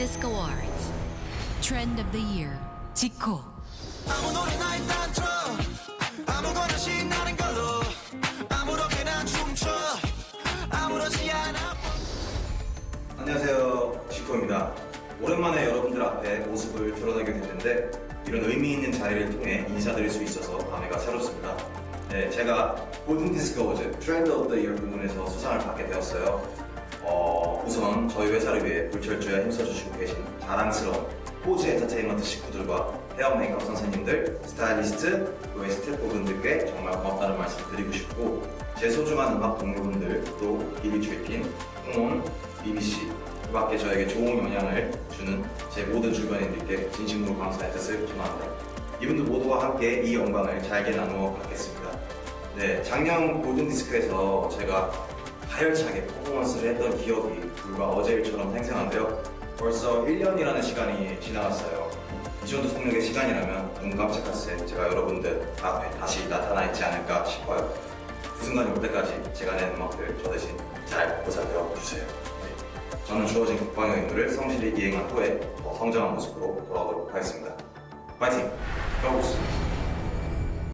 Disc Awards. Trend of the Year. 지코. 아무 노래나 일단 틀어 아무거나 신나는 걸로. 아무렇게나 춤춰. 아무렇지 않아. 안녕하세요. 지코입니다. 오랜만에 여러분들 앞에 모습을 드러내게 됐는데 이런 의미 있는 자리를 통해 인사드릴 수 있어서 감회가 새롭습니다. 네, 제가 골든 디스크 어워즈 트렌드 오브 더 이어 부문에서 수상을 받게 되었어요. 어, 우선 저희 회사를 위해 불철주야 힘써주시고 계신 자랑스러운 포즈 엔터테인먼트 식구들과 헤어 메이크업 선생님들, 스타일리스트, 외 스태프분들께 정말 고맙다는 말씀 드리고 싶고 제 소중한 음악 동료분들 또 비비 트리핀, 홍원, BBC 그 밖에 저에게 좋은 영향을 주는 제 모든 주변인들께 진심으로 감사의 뜻을 전합니다. 이분들 모두와 함께 이 영광을 잘게 나누어 갖겠습니다. 네, 작년 골든디스크에서 제가 가열차게 퍼포먼스를 했던 기억이 불과 어제 일처럼 생생한데요. 벌써 1년이라는 시간이 지나갔어요. 이 정도 속력의 시간이라면 눈 깜짝할 새 제가 여러분들 앞에 다시 나타나 있지 않을까 싶어요. 그 순간이 올 때까지 제가 낸 음악들 저 대신 잘 보살펴 주세요. 네. 저는 주어진 국방의 의무를 성실히 이행한 후에 더 성장한 모습으로 돌아오도록 하겠습니다. 파이팅! 가보겠습니다.